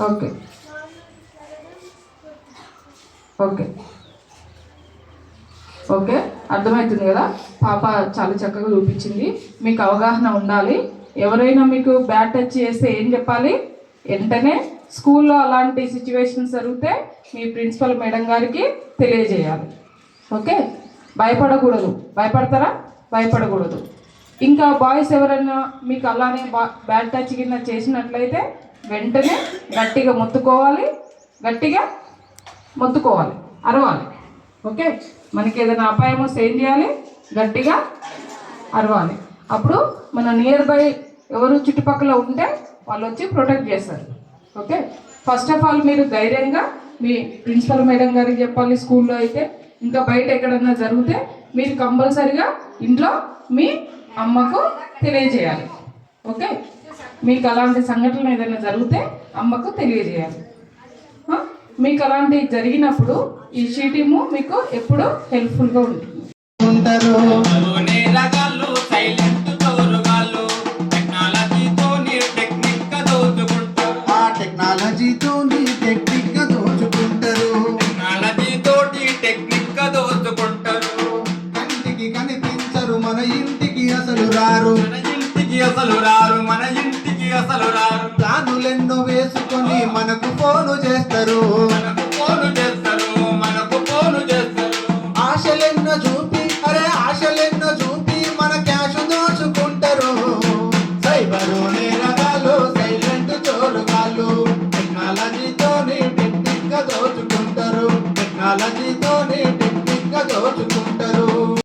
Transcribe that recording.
Okay. Okay. Okay. అర్థమవుతుంది కదా? పాప చాలా చక్కగా చూపించింది. మీకు అవగాహన ఉండాలి. ఎవరైనా మీకు బ్యాడ్ టచ్ చేస్తే ఏం చెప్పాలి? వెంటనే స్కూల్లో అలాంటి సిచ్యువేషన్స్ జరిగితే మీ ప్రిన్సిపల్ మేడం గారికి తెలియజేయాలి. ఓకే? భయపడకూడదు. భయపడతారా? భయపడకూడదు. ఇంకా బాయ్స్ ఎవరైనా మీకు అలానే బా బ్యాడ్ టచ్ కింద చేసినట్లయితే వెంటనే గట్టిగా మొత్తుకోవాలి. గట్టిగా మొత్తుకోవాలి. అరవాలి. ఓకే? మనకి ఏదైనా అపాయం వస్తే ఏం చేయాలి? గట్టిగా అరవాలి. అప్పుడు మన నియర్ బై ఎవరు చుట్టుపక్కల ఉంటే వాళ్ళు వచ్చి ప్రొటెక్ట్ చేస్తారు. ఓకే? ఫస్ట్ ఆఫ్ ఆల్ మీరు ధైర్యంగా మీ ప్రిన్సిపల్ మేడం గారికి చెప్పాలి స్కూల్లో అయితే. ఇంకా బయట ఎక్కడన్నా జరిగితే మీరు కంపల్సరిగా ఇంట్లో మీ అమ్మకు తెలియజేయాలి. ఓకే? మీకు అలాంటి సంఘటన ఏదైనా జరిగితే అమ్మకు తెలియజేయాలి? మీకు అలాంటి జరిగినప్పుడు ఈ షీటిము మీకు ఎప్పుడు హెల్ప్ఫుల్గా ఉంటుంది. ఉంటారు. రారు. మన ఇంటికి అసలు రారు మన ఇంటికి అసలు రారు. ప్లానులెన్నో వేసుకొని మనకు ఫోను చేస్తారు. మనకు ఫోను చేస్తారు మనకు ఫోను చేస్తారు. ఆశలెన్నో చూపి అరే ఆశలెన్నో చూపి మన క్యాష్ దోచుకుంటారు. సైబరు నేరగాళ్ళు సైలెంట్ చోరుగాళ్ళు టెక్నాలజీతోని టెక్నిక్గా దోచుకుంటారు. టెక్నాలజీతోని టెక్నిక్గా దోచుకుంటారు.